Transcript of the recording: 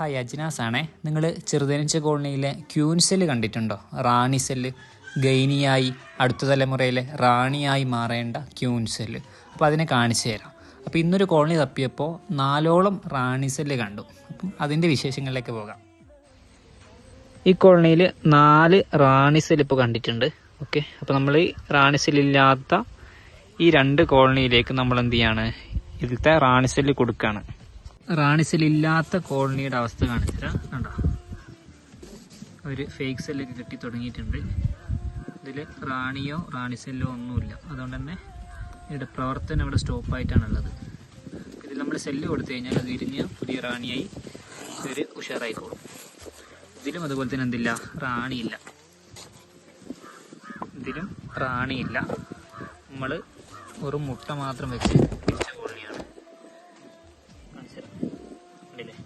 Hi Ajnas ആണേ നിങ്ങൾ ചെറുതനിച്ച കോളനിയിലെ ക്യൂൻ സെല്ല് കണ്ടിട്ടുണ്ടോ? റാണി സെല്ല് ഗൈനിയായി അടുത്ത തലമുറയിലെ റാണിയായി മാറേണ്ട ക്യൂൻ സെല്ല്. അപ്പോൾ അതിനെ കാണിച്ചു തരാം. അപ്പോൾ ഇന്നൊരു കോളനി തപ്പിയപ്പോൾ നാലോളം റാണി സെല്ല് കണ്ടു. അപ്പം അതിന്റെ വിശേഷങ്ങളിലേക്ക് പോകാം. ഈ കോളനിയിൽ നാല് റാണി സെല്ല് ഇപ്പോൾ കണ്ടിട്ടുണ്ട്. ഓക്കെ. അപ്പോൾ നമ്മൾ ഈ റാണി സെല്ലില്ലാത്ത ഈ രണ്ട് കോളനിയിലേക്ക് നമ്മൾ എന്ത് ചെയ്യാണ്? ഇതിലത്തെ റാണി സെല്ല് കൊടുക്കുകയാണ് റാണി സെല്ല് ഇല്ലാത്ത കോളനിയുടെ അവസ്ഥ കാണിച്ചുതരാം കണ്ടോ? ഒരു ഫേക്ക് സെല്ലൊക്കെ കിട്ടി തുടങ്ങിയിട്ടുണ്ട്. ഇതിൽ റാണിയോ റാണി സെല്ലോ ഒന്നുമില്ല. അതുകൊണ്ട് തന്നെ ഇതിന്റെ പ്രവർത്തനം ഇവിടെ സ്റ്റോപ്പായിട്ടാണുള്ളത് ഇതിൽ നമ്മൾ സെല്ല് കൊടുത്തു കഴിഞ്ഞാൽ അത് വിരിഞ്ഞ് പുതിയ റാണിയായി ഒരു ഉഷാറായിക്കോളും. ഇതിലും അതുപോലെ തന്നെ എന്തില്ല? റാണിയില്ല. ഇതിലും റാണിയില്ല. നമ്മൾ ഒരു മുട്ട മാത്രം വെച്ച്